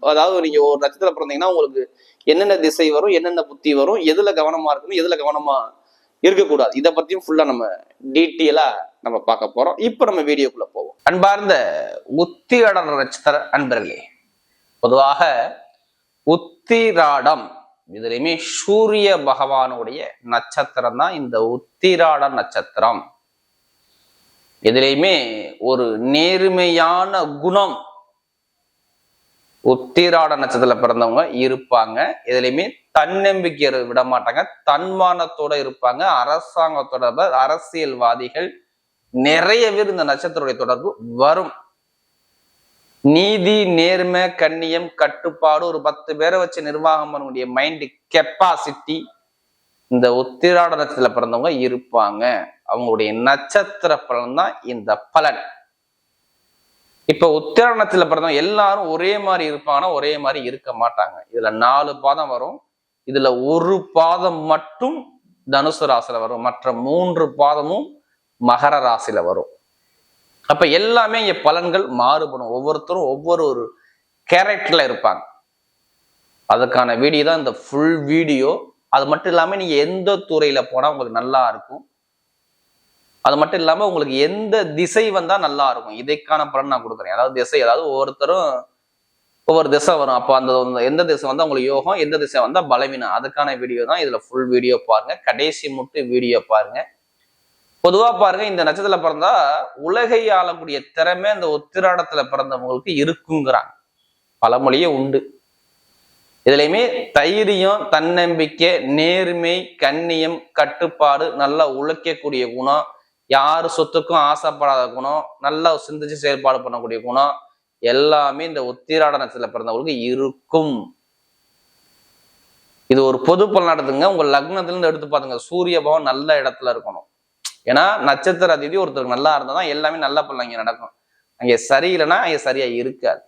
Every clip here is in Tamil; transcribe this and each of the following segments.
அதாவது நீங்க ஒரு நட்சத்திரம் பிறந்தீங்கன்னா உங்களுக்கு என்னென்ன திசை வரும் என்னென்ன புத்தி வரும் எதுல கவனமா இருக்கணும் எதுல கவனமா இருக்கக்கூடாது. இதை பத்தியும் ஃபுல்லா நம்ம டீட்டெயிலா நம்ம பார்க்க போறோம். இப்போ நம்ம வீடியோக்குள்ள போவோம். அன்பார்ந்த உத்திரட நட்சத்திர அன்பர்களே பொதுவாக உத்திராடம் இதுலையுமே சூரிய பகவானுடைய நட்சத்திரம் தான் இந்த உத்திராட நட்சத்திரம். இதுலையுமே ஒரு நேர்மையான குணம் உத்திராட நட்சத்திரத்துல பிறந்தவங்க இருப்பாங்க. இதுலயுமே தன்னம்பிக்கை விட மாட்டாங்க தன்மானத்தோட இருப்பாங்க. அரசாங்கத்தோட அரசியல்வாதிகள். நிறைய பேர் இந்த நட்சத்திரத்துடைய தொடர்பு வரும். நீதி நேர்மை கண்ணியம் கட்டுப்பாடு ஒரு பத்து பேரை வச்சு நிர்வாகம் பண்ணக்கூடிய மைண்ட் கெப்பாசிட்டி இந்த உத்திராட நட்சத்திரத்துல பிறந்தவங்க இருப்பாங்க. அவங்களுடைய நட்சத்திர பலன் தான் இந்த பலன். இப்போ உத்திராடத்துல பிறந்தவங்க எல்லாரும் ஒரே மாதிரி இருப்பாங்கன்னா ஒரே மாதிரி இருக்க மாட்டாங்க. இதுல நாலு பாதம் வரும். இதுல ஒரு பாதம் மட்டும் தனுசு ராசியில வரும். மற்ற மூன்று பாதமும் மகர ராசியில வரும். அப்ப எல்லாமே இங்க பலன்கள் மாறுபடும். ஒவ்வொருத்தரும் ஒவ்வொரு ஒரு கேரக்டர்ல இருப்பாங்க. அதுக்கான வீடியோ தான் இந்த ஃபுல் வீடியோ. அது மட்டும் இல்லாமல் நீங்கள் எந்த துறையில் போனால் உங்களுக்கு நல்லா இருக்கும். அது மட்டும் இல்லாமல் உங்களுக்கு எந்த திசை வந்தால் நல்லா இருக்கும். இதைக்கான பலன் நான் கொடுக்குறேன். அதாவது திசை அதாவது ஒவ்வொருத்தரும் ஒவ்வொரு திசை வரும். அப்போ அந்த எந்த திசை வந்தால் உங்களுக்கு யோகம் எந்த திசை வந்தால் பலவீனம். அதுக்கான வீடியோ தான் இதில் ஃபுல் வீடியோ பாருங்கள் கடைசி முட்டு வீடியோ பாருங்கள் பொதுவாக பாருங்க இந்த நட்சத்திரத்தில் பிறந்தா உலகை ஆளக்கூடிய திறமை இந்த உத்திராடத்தில் பிறந்தவங்களுக்கு இருக்குங்கிறாங்க. பழமொழியே உண்டு. இதுலையுமே தைரியம் தன்னம்பிக்கை நேர்மை கண்ணியம் கட்டுப்பாடு நல்லா உழைக்கக்கூடிய குணம் யார் சொத்துக்கும் ஆசைப்படாத குணம் நல்லா சிந்திச்சு செயல்பாடு பண்ணக்கூடிய குணம் எல்லாமே இந்த உத்திராட நட்சத்திரத்துல பிறந்தவங்களுக்கு இருக்கும். இது ஒரு பொது பலன் நடத்துங்க உங்க லக்னத்துல இருந்து எடுத்து பாத்துங்க சூரிய பவன் நல்ல இடத்துல இருக்கணும். ஏன்னா நட்சத்திர அதிதி ஒருத்தருக்கு நல்லா இருந்தா தான் எல்லாமே நல்ல பலன் இங்க நடக்கும். அங்கே சரியில்லைன்னா அங்கே சரியா இருக்காது.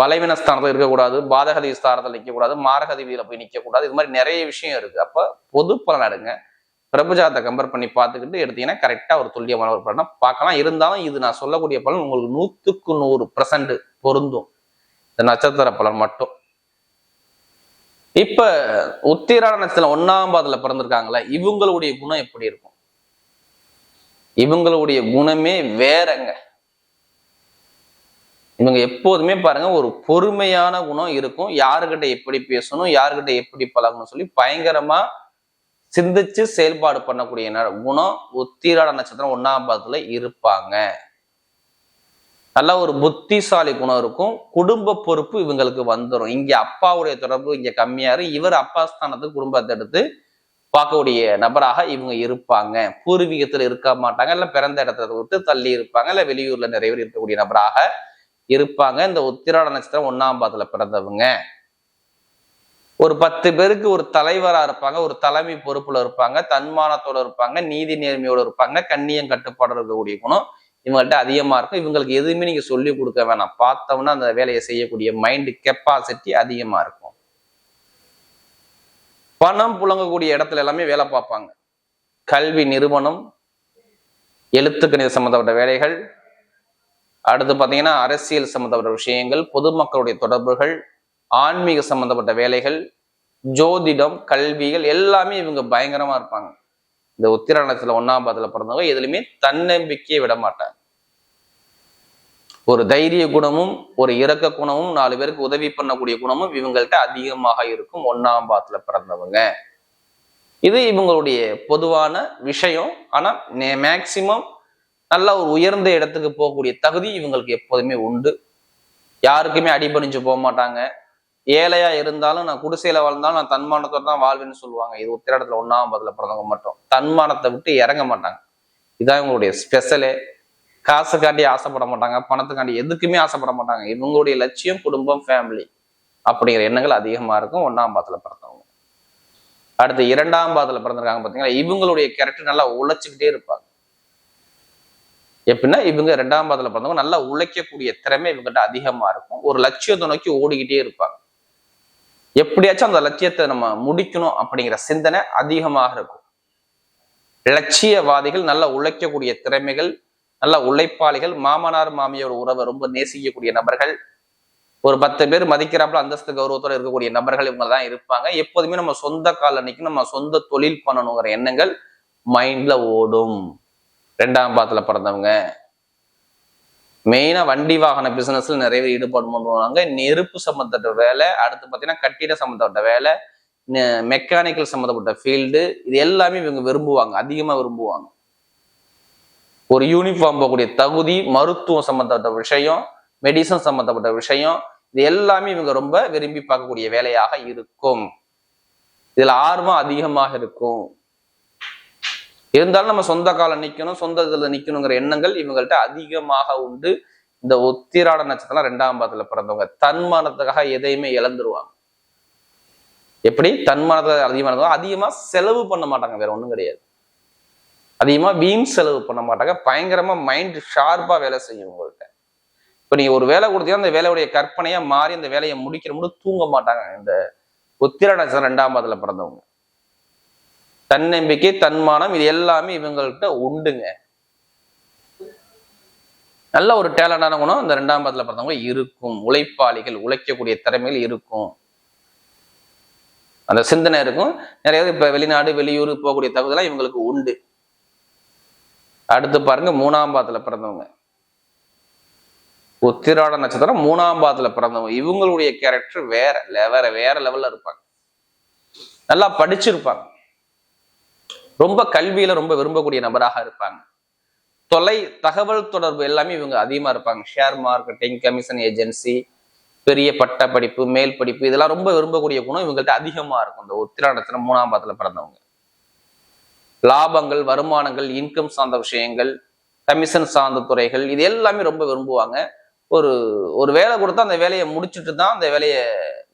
பலவீன ஸ்தானத்தில் இருக்கக்கூடாது பாதகதி ஸ்தானத்தில் நிற்கக்கூடாது மாரகதிவியில போய் நிற்கக்கூடாது இது மாதிரி நிறைய விஷயம் இருக்கு. அப்போ பொது பலன் எடுங்க பிரபுஜாத்தை கம்பேர் பண்ணி பார்த்துக்கிட்டு எடுத்தீங்கன்னா கரெக்டாக ஒரு துல்லியமான ஒரு பலனை பார்க்கலாம். இருந்தாலும் இது நான் சொல்லக்கூடிய பலன் உங்களுக்கு நூற்றுக்கு நூறு பர்சன்ட் பொருந்தும். இந்த நட்சத்திர பலன் மட்டும். இப்ப உத்திராட நட்சத்திரம் ஒன்னாம் பாதத்துல பிறந்திருக்காங்களே இவங்களுடைய குணம் எப்படி இருக்கும்? இவங்களுடைய குணமே வேறங்க. இவங்க எப்போதுமே பாருங்க ஒரு பொறுமையான குணம் இருக்கும். யாருக்கிட்ட எப்படி பேசணும் யாருக்கிட்ட எப்படி பழகணும் சொல்லி பயங்கரமா சிந்திச்சு செயல்பாடு பண்ணக்கூடிய குணம் உத்திராட நட்சத்திரம் ஒன்னாம் பாதத்துல இருப்பாங்க. நல்ல ஒரு புத்திசாலி குணம் இருக்கும். குடும்ப பொறுப்பு இவங்களுக்கு வந்துடும் இங்க அப்பாவுடைய தொடர்பு இங்க கம்மியா இருக்கு இவர் அப்பா ஸ்தானத்துக்கு குடும்பத்தை எடுத்து பார்க்கக்கூடிய நபராக இவங்க இருப்பாங்க. பூர்வீகத்துல இருக்க மாட்டாங்க. இல்ல பிறந்த இடத்துல விட்டு தள்ளி இருப்பாங்க. இல்ல வெளியூர்ல நிறைய பேர் இருக்கக்கூடிய நபராக இருப்பாங்க. இந்த உத்திராட நட்சத்திரம் ஒன்னாம் பாதத்துல பிறந்தவங்க. ஒரு பத்து பேருக்கு ஒரு தலைவரா இருப்பாங்க ஒரு தலைமை பொறுப்புல இருப்பாங்க தன்மானத்தோட இருப்பாங்க நீதி நேர்மையோட இருப்பாங்க கண்ணியம் கட்டுப்பாடு இருக்கக்கூடிய குணம் இவங்கள்ட்ட அதிகமா இருக்கும். இவங்களுக்கு எதுவுமே நீங்க சொல்லி கொடுக்க வேணாம். பார்த்தோம்னா அந்த வேலையை செய்யக்கூடிய மைண்டு கெப்பாசிட்டி அதிகமா இருக்கும். பணம் புழங்கக்கூடிய இடத்துல எல்லாமே வேலை பார்ப்பாங்க. கல்வி நிறுவனம் எழுத்துக்கணித சம்மந்தப்பட்ட வேலைகள் அடுத்து பார்த்தீங்கன்னா அரசியல் சம்மந்தப்பட்ட விஷயங்கள் பொதுமக்களுடைய தொடர்புகள் ஆன்மீக சம்பந்தப்பட்ட வேலைகள் ஜோதிடம் கல்விகள் எல்லாமே இவங்க பயங்கரமா இருப்பாங்க. இந்த உத்திராணத்துல ஒன்னாம் பாதத்துல பிறந்தவங்க எதுலையுமே தன்னம்பிக்கையை விட மாட்டாங்க. ஒரு தைரிய குணமும் ஒரு இரக்க குணமும் நாலு பேருக்கு உதவி பண்ணக்கூடிய குணமும் இவங்கள்ட்ட அதிகமாக இருக்கும் ஒன்னாம் பாதத்துல பிறந்தவங்க. இது இவங்களுடைய பொதுவான விஷயம். ஆனா மேக்சிமம் நல்ல ஒரு உயர்ந்த இடத்துக்கு போகக்கூடிய தகுதி இவங்களுக்கு எப்போதுமே உண்டு. யாருக்குமே அடிபணிஞ்சு போக மாட்டாங்க. ஏழையா இருந்தாலும் நான் குடிசையில வாழ்ந்தாலும் நான் தன்மானத்தோட தான் வாழ்வேன்னு சொல்லுவாங்க. இது உத்திராடத்துல ஒன்னாம் பதில பிறந்தவங்க மட்டும். தன்மானத்தை விட்டு இறங்க மாட்டாங்க. இதான் இவங்களுடைய ஸ்பெஷலே காசுக்காண்டி ஆசைப்பட மாட்டாங்க. பணத்துக்காண்டி எதுக்குமே ஆசைப்பட மாட்டாங்க. இவங்களுடைய லட்சியம் குடும்பம் ஃபேமிலி அப்படிங்கிற எண்ணங்கள் அதிகமா இருக்கும். ஒன்னாம் பாதத்துல பிறந்தவங்க. அடுத்து இரண்டாம் பாதத்துல பிறந்திருக்காங்க பார்த்தீங்கன்னா இவங்களுடைய கேரக்டர் நல்லா உழைச்சிக்கிட்டே இருப்பாங்க. எப்படின்னா இவங்க ரெண்டாம் பாதத்துல பிறந்தவங்க நல்லா உழைக்கக்கூடிய திறமை இவங்ககிட்ட அதிகமா இருக்கும். ஒரு லட்சியத்தை நோக்கி ஓடிக்கிட்டே இருப்பாங்க. எப்படியாச்சும் அந்த லட்சியத்தை நம்ம முடிக்கணும் அப்படிங்கிற சிந்தனை அதிகமாக இருக்கும். லட்சியவாதிகள் நல்லா உழைக்கக்கூடிய திறமைகள் நல்ல உழைப்பாளிகள் மாமனார் மாமியோட உறவை ரொம்ப நேசிக்கக்கூடிய நபர்கள் ஒரு பத்து பேர் மதிக்கிறாப்புல அந்தஸ்து கௌரவத்தோட இருக்கக்கூடிய நபர்கள் இவங்க தான் இருப்பாங்க. எப்போதுமே நம்ம சொந்த கால அன்னைக்கு நம்ம சொந்த தொழில் பண்ணணுங்கிற எண்ணங்கள் மைண்ட்ல ஓடும். ரெண்டாம் பாத்துல பிறந்தவங்க மெயினாக வண்டி வாகன பிசினஸ்ல நிறைய பேர் ஈடுபாடு பண்ணுவாங்க நெருப்பு சம்மந்தப்பட்ட வேலை அடுத்து பார்த்தீங்கன்னா கட்டிட சம்பந்தப்பட்ட வேலை மெக்கானிக்கல் சம்மந்தப்பட்ட ஃபீல்டு இது எல்லாமே இவங்க விரும்புவாங்க அதிகமாக விரும்புவாங்க. ஒரு யூனிஃபார்ம் போகக்கூடிய தகுதி மருத்துவம் சம்பந்தப்பட்ட விஷயம் மெடிசன் சம்மந்தப்பட்ட விஷயம் இது எல்லாமே இவங்க ரொம்ப விரும்பி பார்க்கக்கூடிய வேலையாக இருக்கும். இதுல ஆர்வம் அதிகமாக இருக்கும். இருந்தாலும் நம்ம சொந்த காலம் நிற்கணும் சொந்த இதில் நிற்கணுங்கிற எண்ணங்கள் இவங்கள்ட்ட அதிகமாக உண்டு. இந்த ஒத்திராட நட்சத்திரம் ரெண்டாம் பாதத்தில் பிறந்தவங்க. தன்மானத்துக்காக எதையுமே இழந்துருவாங்க. எப்படி? தன்மானத்தை அதிகமாக அதிகமாக செலவு பண்ண மாட்டாங்க வேற ஒன்றும் கிடையாது. அதிகமாக வீண் செலவு பண்ண மாட்டாங்க. பயங்கரமாக மைண்ட் ஷார்ப்பாக வேலை செய்யும் உங்கள்கிட்ட இப்போ நீங்கள் ஒரு வேலை கொடுத்தீங்கன்னா அந்த வேலையுடைய கற்பனையாக மாறி அந்த வேலையை முடிக்கிற முடிவு தூங்க மாட்டாங்க. இந்த ஒத்திர நட்சத்திரம் ரெண்டாம் பாதத்தில் பிறந்தவங்க. தன்னம்பிக்கை தன்மானம் இது எல்லாமே இவங்கள்ட்ட உண்டுங்க. நல்ல ஒரு டேலண்டான குணம் இந்த ரெண்டாம் பாதத்தில் பிறந்தவங்க இருக்கும். உழைப்பாளிகள் உழைக்கக்கூடிய திறமையில் இருக்கும். அந்த சிந்தனை இருக்கும். நிறைய பேர் இப்ப வெளிநாடு வெளியூர் போகக்கூடிய தகுதியெல்லாம் இவங்களுக்கு உண்டு. அடுத்து பாருங்க மூணாம் பாதத்துல பிறந்தவங்க. உத்திராட நட்சத்திரம் மூணாம் பாதத்துல பிறந்தவங்க. இவங்களுடைய கேரக்டர் வேற வேற வேற லெவல்ல இருப்பாங்க. நல்லா படிச்சிருப்பாங்க. ரொம்ப கல்வியில ரொம்ப விரும்பக்கூடிய நபராக இருப்பாங்க. தொலை தகவல் தொடர்பு எல்லாமே இவங்க அதிகமா இருப்பாங்க. ஷேர் மார்க்கெட்டிங் கமிஷன் ஏஜென்சி பெரிய பட்ட படிப்பு மேல் படிப்பு இதெல்லாம் ரொம்ப விரும்பக்கூடிய குணம் இவங்கள்ட்ட அதிகமா இருக்கும். இந்த உத்திராடத்துல மூணாம் பாதத்துல பிறந்தவங்க. லாபங்கள் வருமானங்கள் இன்கம் சார்ந்த விஷயங்கள் கமிஷன் சார்ந்த துறைகள் இது எல்லாமே ரொம்ப விரும்புவாங்க. ஒரு ஒரு வேலை கொடுத்தா அந்த வேலையை முடிச்சுட்டு தான் அந்த வேலையை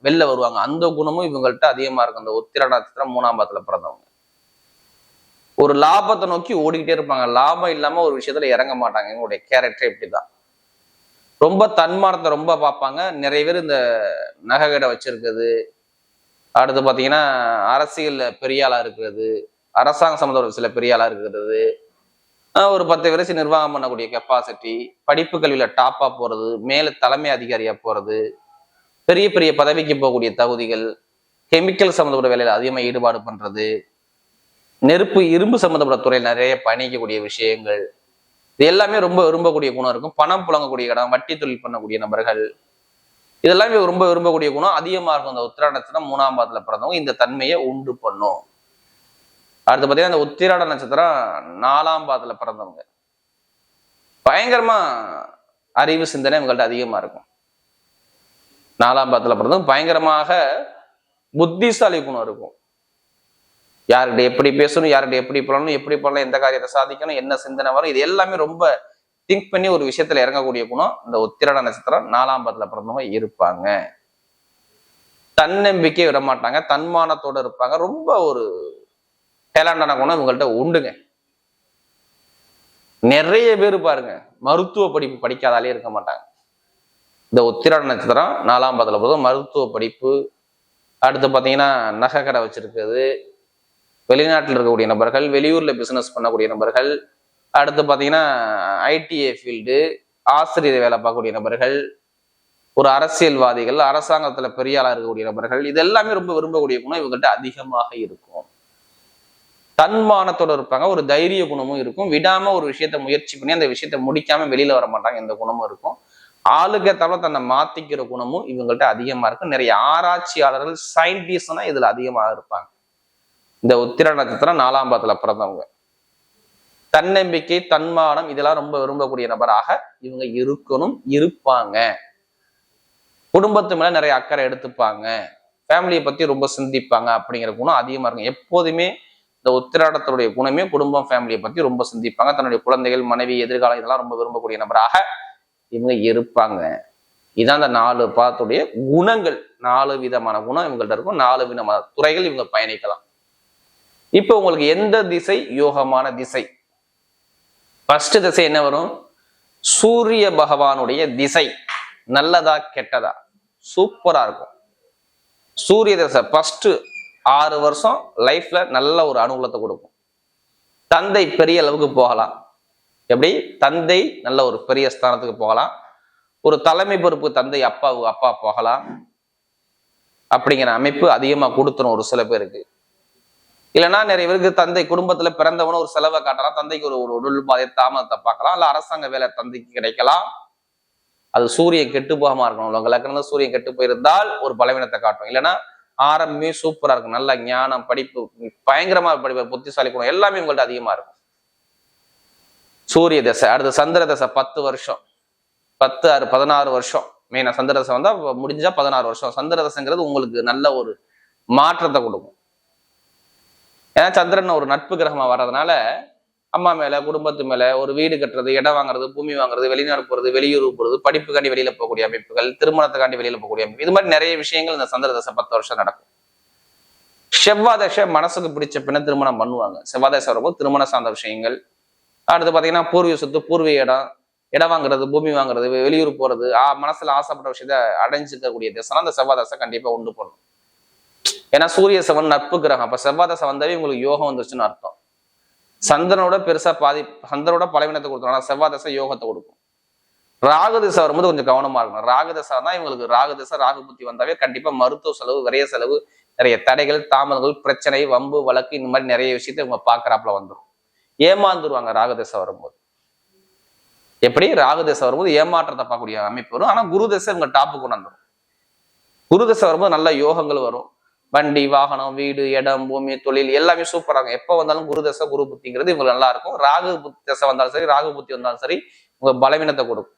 வெளில வருவாங்க. அந்த குணமும் இவங்கள்ட்ட அதிகமா இருக்கும். அந்த உத்திராட நட்சத்திரம் மூணாம் பாதத்துல பிறந்தவங்க. ஒரு லாபத்தை நோக்கி ஓடிக்கிட்டே இருப்பாங்க. லாபம் இல்லாம ஒரு விஷயத்துல இறங்க மாட்டாங்க. எங்களுடைய கேரக்டர் இப்படிதான். ரொம்ப தன்மானத்தை ரொம்ப பார்ப்பாங்க. நிறைய பேர் இந்த நகை கடை வச்சிருக்கிறது. அடுத்து பார்த்தீங்கன்னா அரசியல்ல பெரிய ஆளா இருக்கிறது. அரசாங்க சம்மந்த சில பெரிய ஆளா இருக்கிறது. ஒரு பத்து வருஷம் நிர்வாகம் பண்ணக்கூடிய கெப்பாசிட்டி படிப்பு கல்வியில டாப்பா போறது மேல தலைமை அதிகாரியா போறது பெரிய பெரிய பதவிக்கு போகக்கூடிய தகுதிகள் கெமிக்கல் சம்மந்தப்பட்ட வேலையில அதிகமாக ஈடுபாடு பண்றது நெருப்பு இரும்பு சம்மந்தப்பட்ட துறையில் நிறைய பயணிக்கக்கூடிய விஷயங்கள். இது எல்லாமே ரொம்ப விரும்பக்கூடிய குணம் இருக்கும். பணம் புழங்கக்கூடிய இடம் வட்டி தொழில் பண்ணக்கூடிய நபர்கள். இதெல்லாமே ரொம்ப விரும்பக்கூடிய குணம். அதிகமாக இருக்கும் அந்த நட்சத்திரம் மூணாம் பாதத்தில் பிறந்தவங்க. இந்த தன்மையை உண்டு பண்ணும். அடுத்து பார்த்தீங்கன்னா இந்த உத்திராட நட்சத்திரம் நாலாம் பாதத்தில் பிறந்தவங்க. பயங்கரமா அறிவு சிந்தனை இவங்கள்ட்ட அதிகமாக இருக்கும். நாலாம் பாதத்தில் பிறந்தவங்க. பயங்கரமாக புத்திசாலி குணம் இருக்கும். யார்கிட்ட எப்படி பேசணும் யார்கிட்ட எப்படி பண்ணணும் எப்படி பண்ணலாம் எந்த காரியத்தை சாதிக்கணும் என்ன சிந்தனை வரும் இது எல்லாமே ரொம்ப திங்க் பண்ணி ஒரு விஷயத்துல இறங்கக்கூடிய குணம் இந்த உத்திரட நட்சத்திரம் நாலாம் பத்துல பிறந்தவங்க இருப்பாங்க. தன்னம்பிக்கை விட மாட்டாங்க தன்மானத்தோட இருப்பாங்க. ரொம்ப ஒரு டேலண்டான குணம் இவங்கள்ட்ட உண்டுங்க. நிறைய பேர் பாருங்க மருத்துவ படிப்பு படிக்காதாலே இருக்க மாட்டாங்க. இந்த உத்திராட நட்சத்திரம் நாலாம் பதத்துல போதும் மருத்துவ படிப்பு அடுத்து பார்த்தீங்கன்னா நகைக்கடை வச்சிருக்கிறது வெளிநாட்டில் இருக்கக்கூடிய நபர்கள் வெளியூர்ல பிசினஸ் பண்ணக்கூடிய நபர்கள் அடுத்து பார்த்தீங்கன்னா ஐடிஏ ஃபீல்டு ஆசிரியர் வேலை பார்க்கக்கூடிய நபர்கள் ஒரு அரசியல்வாதிகள் அரசாங்கத்தில் பெரிய இருக்கக்கூடிய நபர்கள் இது எல்லாமே ரொம்ப விரும்பக்கூடிய குணம் இவங்ககிட்ட அதிகமாக இருக்கும். தன்மானத்தோட இருப்பாங்க ஒரு தைரிய குணமும் இருக்கும். விடாம ஒரு விஷயத்த முயற்சி பண்ணி அந்த விஷயத்த முடிக்காம வெளியில வர மாட்டாங்க இந்த குணமும் இருக்கும். ஆளுக்கு தவிர தன்னை மாத்திக்கிற குணமும் இவங்கள்ட்ட அதிகமா இருக்கும். நிறைய ஆராய்ச்சியாளர்கள் சயின்டிஸ்ட்னா இதுல அதிகமாக இருப்பாங்க. இந்த உத்திர நட்சத்திரம் நாலாம் பாதத்துல பிறந்தவங்க. தன்னம்பிக்கை தன்மானம் இதெல்லாம் ரொம்ப விரும்பக்கூடிய நபராக இவங்க இருக்கணும் இருப்பாங்க. குடும்பத்து மேல நிறைய அக்கறை எடுத்துப்பாங்க. ஃபேமிலியை பத்தி ரொம்ப சிந்திப்பாங்க அப்படிங்கிற குணம் அதிகமா இருக்கும். எப்போதுமே இந்த உத்திராடத்தினுடைய குணமே குடும்பம் ஃபேமிலியை பத்தி ரொம்ப சிந்திப்பாங்க. தன்னுடைய குழந்தைகள் மனைவி எதிர்காலம் இதெல்லாம் ரொம்ப விரும்பக்கூடிய நபராக இவங்க இருப்பாங்க. இதான் அந்த நாலு பாதத்துடைய குணங்கள். நாலு விதமான குணம் இவங்கள்ட்ட இருக்கும். நாலு விதமான துறைகள் இவங்க பயணிக்கலாம். இப்போ உங்களுக்கு எந்த திசை யோகமான திசை? ஃபர்ஸ்ட் திசை என்ன வரும்? சூரிய பகவானுடைய திசை. நல்லதா கெட்டதா? சூப்பரா இருக்கும். சூரிய திசை ஃபர்ஸ்ட் ஆறு வருஷம் லைஃப்ல நல்ல ஒரு அனுகூலத்தை கொடுக்கும். தந்தை பெரிய அளவுக்கு போகலாம். எப்படி? தந்தை நல்ல ஒரு பெரிய ஸ்தானத்துக்கு போகலாம். ஒரு தலைமை பொறுப்பு தந்தை அப்பாவு அப்பா போகலாம். அப்படிங்கிற அமைப்பு அதிகமாக கொடுத்துரும் ஒரு சில பேருக்கு. இல்லைன்னா நிறைய பேருக்கு தந்தை குடும்பத்துல பிறந்தவன ஒரு செலவை காட்டலாம். தந்தைக்கு ஒரு ஒரு உடல் பாதை தாமதத்தை பார்க்கலாம். இல்ல அரசாங்க வேலை தந்தைக்கு கிடைக்கலாம். அது சூரியன் கெட்டு போகாம இருக்கணும். உங்க லக்னம் சூரியன் கெட்டு போயிருந்தால் ஒரு பலவீனத்தை காட்டும். இல்லைன்னா ஆரம்பமே சூப்பரா இருக்கும். நல்ல ஞானம் படிப்பு பயங்கரமா படிப்பு புத்திசாலி குணம் எல்லாமே உங்கள்ட்ட அதிகமா இருக்கும். சூரிய தசை அடுத்து சந்திர தசை பத்து வருஷம். பத்து ஆறு பதினாறு வருஷம். மெயினா சந்திர தசை வந்தா முடிஞ்சா பதினாறு வருஷம். சந்திர தசைங்கிறது உங்களுக்கு நல்ல ஒரு மாற்றத்தை கொடுக்கும். ஏன்னா சந்திரன் ஒரு நட்பு கிரகமா வர்றதுனால அம்மா மேல குடும்பத்து மேல ஒரு வீடு கட்டுறது இடம் வாங்குறது பூமி வாங்குறது வெளிநாடு போறது வெளியூர் போறது படிப்புக்காண்டி வெளியில போகக்கூடிய அமைப்புகள் திருமணத்துக்காண்டி வெளியில போகக்கூடிய அமைப்பு. இது மாதிரி நிறைய விஷயங்கள் இந்த சந்திர தசை பத்து வருஷம் நடக்கும். செவ்வாய் தசை மனசுக்கு பிடிச்ச பின்ன திருமணம் பண்ணுவாங்க. செவ்வாய் தசை வரும்போது திருமணம் சார்ந்த விஷயங்கள். அடுத்து பாத்தீங்கன்னா பூர்வீக சொத்து பூர்வீக இடம் இடம் வாங்குறது பூமி வாங்குறது வெளியூர் போறது ஆ மனசுல ஆசைப்பட்ட விஷயத்த அடைஞ்சிக்கக்கூடிய திசைனா அந்த செவ்வாய் தசை கண்டிப்பா உண்டு போடணும் ஏன்னா சூரிய செவன் நட்பு கிரகம். அப்ப செவ்வாய் தசை வந்தாவே உங்களுக்கு யோகம் வந்துருச்சுன்னு அர்த்தம். சந்திரனோட பெருசா பாதி சந்திரனோட பலவீனத்தை கொடுத்துரும். ஆனா செவ்வாய் தசை யோகத்தை கொடுக்கும். ராகு திசை வரும்போது கொஞ்சம் கவனமா இருக்கணும். ராகு திசை தான் இவங்களுக்கு ராகு திசை ராகு புத்தி வந்தாவே கண்டிப்பா மருத்துவ செலவு விரைய செலவு நிறைய தடைகள் தாமதங்கள் பிரச்சனை வம்பு வழக்கு இந்த மாதிரி நிறைய விஷயத்த இவங்க பாக்குறாப்புல வந்துடும் ஏமாந்துருவாங்க ராகு திசை வரும்போது. எப்படி? ராகு திசை வரும்போது ஏமாற்றத்தை பார்க்கக்கூடிய அமைப்பு வரும். ஆனா குரு திசை இவங்க டாப்புக்கு கொண்டு வந்துடும் குரு திசை வரும்போது நல்ல யோகங்கள் வரும். வண்டி வாகனம் வீடு இடம் பூமி தொழில் எல்லாமே சூப்பராக எப்போ வந்தாலும் குரு தசை குரு புத்திங்கிறது இவங்களுக்கு நல்லா இருக்கும். ராகு புத்தி தசை வந்தாலும் சரி ராகு புத்தி வந்தாலும் சரி உங்க பலவீனத்தை கொடுக்கும்.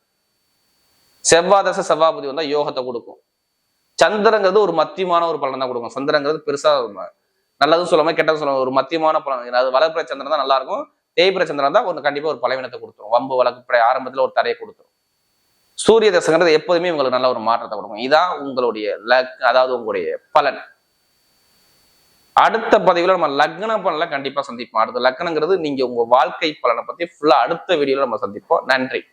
செவ்வாய் தசை செவ்வாய் புத்தி வந்தால் யோகத்தை கொடுக்கும். சந்திரங்கிறது ஒரு மத்தியமான ஒரு பலன் தான் கொடுக்கும். சந்திரங்கிறது பெருசா நல்லதும் சொல்லாம கெட்டதும் சொல்லாம ஒரு மத்தியமான பலன். அது வளர்ப்புற சந்திரன் தான் நல்லா இருக்கும். தேய்பிர சந்திரன் தான் ஒன்று கண்டிப்பா ஒரு பலவீனத்தை கொடுத்துரும். வம்பு வழக்கு ஆரம்பத்துல ஒரு தடையை கொடுத்துரும். சூரிய தசைங்கிறது எப்போதுமே உங்களுக்கு நல்ல ஒரு மாற்றத்தை கொடுக்கும். இதான் உங்களுடைய லக் அதாவது உங்களுடைய பலன். அடுத்த பதிவுல நம்ம லக்ன பலனை கண்டிப்பா சந்திப்போம். அடுத்த லக்னங்கிறது நீங்க உங்க வாழ்க்கை பலனை பத்தி ஃபுல்லா அடுத்த வீடியோவில் நம்ம சந்திப்போம். நன்றி.